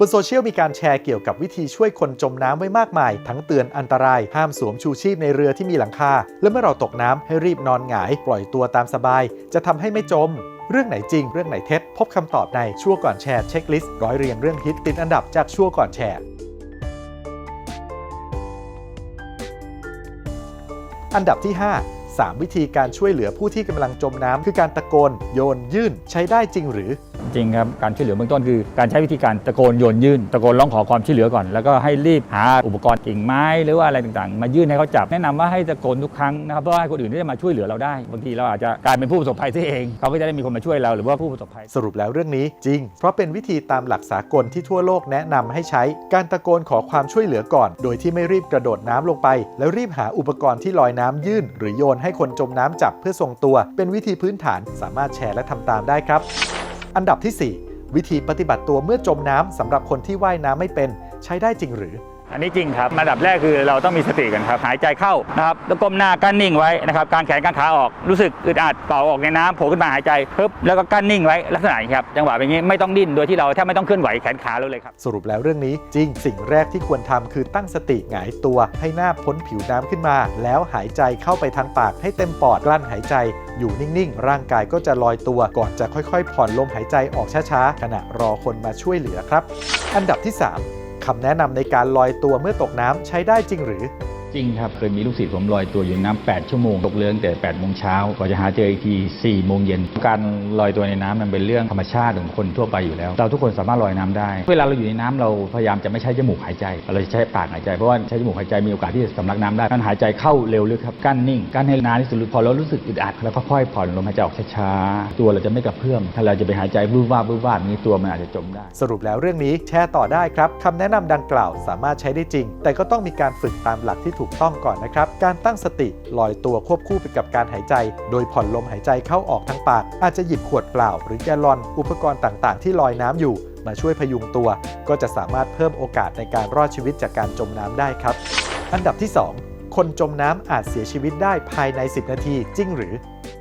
บนโซเชียลมีการแชร์เกี่ยวกับวิธีช่วยคนจมน้ำไว้มากมาย ทั้งเตือนอันตราย ห้ามสวมชูชีพในเรือที่มีหลังคา และเมื่อเราตกน้ำให้รีบนอนหงาย ปล่อยตัวตามสบาย จะทำให้ไม่จม เรื่องไหนจริง เรื่องไหนเท็จ พบคำตอบในชั่วก่อนแชร์เช็คลิสต์ร้อยเรียงเรื่องฮิตติดอันดับจากชั่วก่อนแชร์อันดับที่ 5 3 วิธีการช่วยเหลือผู้ที่กำลังจมน้ำคือการตะโกน โยน ยื่น ใช้ได้จริงหรือ จริงครับการช่วยเหลือเบื้องต้นคือ การใช้วิธีการตะโกนโยนยื่นตะโกนร้องขอความช่วยเหลือก่อน แล้วก็ให้รีบหาอุปกรณ์กิ่งไม้หรือว่าอะไรต่างๆ มายื่นให้เขาจับแนะนำว่าให้ตะโกนทุกครั้งนะครับเพราะว่าให้คนอื่นที่จะมาช่วยเหลือเราได้บางทีเราอาจจะกลายเป็นผู้ประสบภัยซะเองเขาก็จะได้มีคนมาช่วยเราหรือว่าผู้ประสบภัย สรุปแล้วเรื่องนี้จริง เพราะเป็นวิธีตามหลักสากลที่ทั่วโลกแนะนำให้ใช้ การตะโกนขอความช่วยเหลือก่อน โดยที่ไม่รีบกระโดดน้ำลงไป แล้วรีบหาอุปกรณ์ที่ลอยน้ำยื่น หรือโยนให้คนจมน้ำจับเพื่อทรงตัว เป็นวิธีพื้นฐานสามารถแชร์และทำตามได้ครับ อันดับที่ 4 วิธีปฏิบัติตัวเมื่อจมน้ำสำหรับคนที่ว่ายน้ำไม่เป็น ใช้ได้จริงหรือ อันนี้จริงครับระดับแรกคือเราต้องมีสติกันครับหายใจเข้านะครับแล้วก้มหน้ากั้นนิ่งไว้นะครับการแขนการขาออกรู้สึกอึดอัดเป่าออกในน้ำโผล่ขึ้นมาหายใจปึ๊บแล้วก็กั้นนิ่งไว้ลักษณะอย่างนี้ครับจังหวะแบบนี้ไม่ต้องดิ้นโดยที่เราแทบไม่ต้องเคลื่อนไหวแขนขาเราเลยครับสรุปแล้วเรื่องนี้จริงสิ่งแรกที่ควรทำคือตั้งสติหงายตัวให้หน้าพ้นผิวน้ำขึ้นมา แล้วหายใจเข้าไปทางปากให้เต็มปอดกลั้นหายใจ อยู่นิ่งๆ ร่างกายก็จะลอยตัวก่อนจะค่อยๆ ผ่อนลมหายใจออกช้าๆขณะรอคนมาช่วยเหลือครับ อันดับที่ 3ำแนะนำในการลอยตัวเมื่อตกน้ำใช้ได้จริงหรือ จริงครับเคยมีลูกศิษย์ผมลอยตัวอยู่ในน้ำ8ชั่วโมงตกเรือตั้งแต่8โมงเช้ากว่าจะหาเจออีกที4โมงเย็นการลอยตัวในน้ำมันเป็นเรื่องธรรมชาติของคนทั่วไปอยู่แล้ว เราทุกคนสามารถลอยน้ำได้ เวลาเราอยู่ในน้ำเราพยายามจะไม่ใช้จมูกหายใจ เราจะใช้ปากหายใจเพราะว่าใช้จมูกหายใจมีโอกาสที่จะสำลักน้ำได้การหายใจเข้าเร็วลึกครับกั้นนิ่งกั้นให้นานที่สุดพอเรารู้สึกอึดอัดแล้วก็ค่อยผ่อนลมหายใจออกช้าๆตัวเราจะไม่กระเพื่อมถ้าเราจะไปหายใจวืบวาบวืบวาบนี้ตัวมันอาจจะจมได้ สรุปแล้วเรื่องนี้แชร์ต่อได้ครับคำแนะนำดังกล่าวสามารถใช้ได้จริง แต่ก็ต้องมีการฝึกตามหลักที่ถูกต้องก่อนนะครับ การตั้งสติลอยตัวควบคู่ไปกับการหายใจ โดยผ่อนลมหายใจเข้าออกทางปาก อาจจะหยิบขวดเปล่า หรือแกลลอน อุปกรณ์ต่างๆ ที่ลอยน้ำอยู่ มาช่วยพยุงตัว ก็จะสามารถเพิ่มโอกาสในการรอดชีวิตจากการจมน้ำได้ครับ อันดับที่ 2 คนจมน้ำอาจเสียชีวิตได้ภายใน 10 นาทีจริงหรือ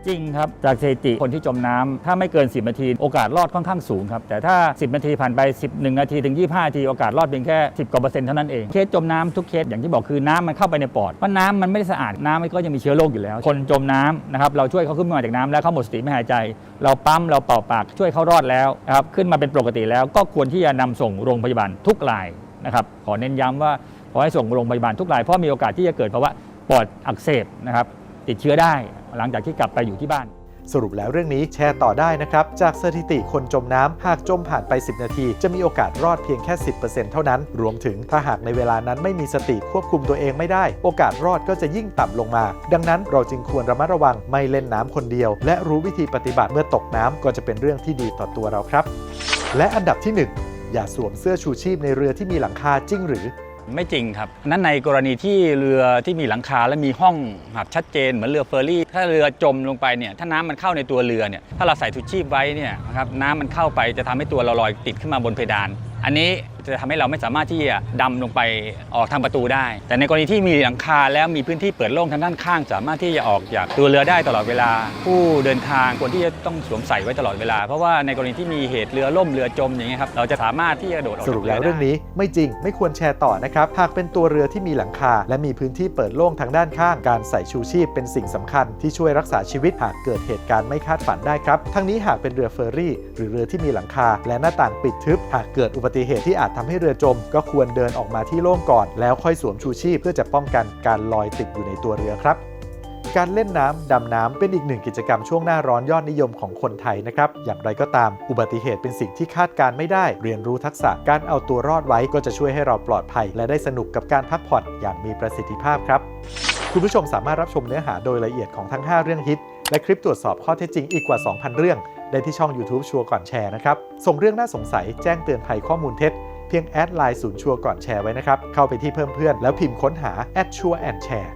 จริงครับ จากสถิติคนที่จมน้ำถ้าไม่เกิน 10 นาที โอกาสรอดค่อนข้างสูงครับ แต่ถ้า 10 นาทีผ่านไป 11 นาทีถึง 25 นาที โอกาสรอดเพียงแค่ 10 กว่าเปอร์เซ็นต์เท่านั้นเอง เคสจมน้ำทุกเคสอย่างที่บอกคือน้ำมันเข้าไปในปอดเพราะน้ำมันไม่ได้สะอาดน้ำมันก็ยังมีเชื้อโรคอยู่แล้ว คนจมน้ำนะครับเราช่วยเขาขึ้นมาจากน้ำแล้วเขาหมดสติไม่หายใจ เราปั๊มเราเป่าปากช่วยเขารอดแล้วนะครับขึ้นมาเป็นปกติแล้วก็ควรที่จะนำส่งโรงพยาบาลทุกรายนะครับขอเน้นย้ำว่าขอให้ส่งโรงพยาบาลทุกรายเพราะมีโอกาสที่จะเกิดภาวะปอดอักเสบนะครับ ติดเชื้อได้ หลังจากที่กลับไปอยู่ที่บ้าน สรุปแล้วเรื่องนี้แชร์ต่อได้นะครับ จากสถิติคนจมน้ำหากจมผ่านไป 10 นาที จะมีโอกาสรอดเพียงแค่ 10%เท่านั้น รวมถึงถ้าหากในเวลานั้นไม่มีสติควบคุมตัวเองไม่ได้ โอกาสรอดก็จะยิ่งต่ำลงมา ดังนั้นเราจึงควรระมัดระวังไม่เล่นน้ำคนเดียว และรู้วิธีปฏิบัติเมื่อตกน้ำก็จะเป็นเรื่องที่ดีต่อตัวเราครับ และอันดับที่ 1 อย่าสวมเสื้อชูชีพในเรือที่มีหลังคาจริงหรือ ไม่จริงครับนั้นในกรณีที่เรือที่มีหลังคาและมีห้องหับชัดเจนเหมือนเรือเฟอร์รี่ ถ้าเรือจมลงไปเนี่ยถ้าน้ำมันเข้าในตัวเรือเนี่ยถ้าเราใส่ถุชีพไว้เนี่ยนะครับน้ำมันเข้าไปจะทำให้ตัวเราลอยติดขึ้นมาบนเพดาน อันนี้ จะทำให้เราไม่สามารถที่จะดำลงไปออกทางประตูได้ แต่ในกรณีที่มีหลังคาแล้วมีพื้นที่เปิดโล่งทางด้านข้าง สามารถที่จะออกจากตัวเรือได้ตลอดเวลา ผู้เดินทางควรที่จะต้องสวมใส่ไว้ตลอดเวลา เพราะว่าในกรณีที่มีเหตุเรือล่มเรือจมอย่างเงี้ยครับเราจะสามารถที่จะโดดออกสรุปแล้วเรื่องนี้ ไม่จริงไม่ควรแชร์ต่อนะครับหากเป็นตัวเรือที่มีหลังคา และมีพื้นที่เปิดโล่งทางด้านข้างการใส่ชูชีพเป็นสิ่งสำคัญที่ช่วยรักษาชีวิตหากเกิดเหตุการณ์ไม่คาดฝันได้ครับทั้งนี้หากเป็นเรือเฟอร์รี่ หรือเรือที่มีหลังคา และหน้าต่างปิดทึบหากเกิดอุบัติเหตุที่อาจทำให้เรือจม ก็ควรเดินออกมาที่โล่งก่อน แล้วค่อยสวมชูชีพเพื่อจะป้องกันการลอยติดอยู่ในตัวเรือครับการเล่นน้ำ ดำน้ำเป็นอีกหนึ่งกิจกรรมช่วงหน้าร้อนยอดนิยมของคนไทยนะครับ อย่างไรก็ตาม อุบัติเหตุเป็นสิ่งที่คาดการไม่ได้ เรียนรู้ทักษะการเอาตัวรอดไว้ก็จะช่วยให้เราปลอดภัย และได้สนุกกับการพักผ่อนอย่างมีประสิทธิภาพครับ คุณผู้ชมสามารถรับชมเนื้อหาโดยละเอียดของทั้ง 5 เรื่องฮิต และคลิปตรวจสอบข้อเท็จจริงอีกกว่า 2,000 เรื่อง ได้ที่ช่อง YouTube ชัวร์ก่อนแชร์นะครับ ส่งเรื่องน่าสงสัยแจ้งเตือนภัยข้อมูลเท็จ เพียงแอดไลน์ศูนย์ชัวร์ก่อนแชร์ไว้นะครับ เข้าไปที่เพิ่มเพื่อนแล้วพิมพ์ค้นหาแอดชัวร์แอนแชร์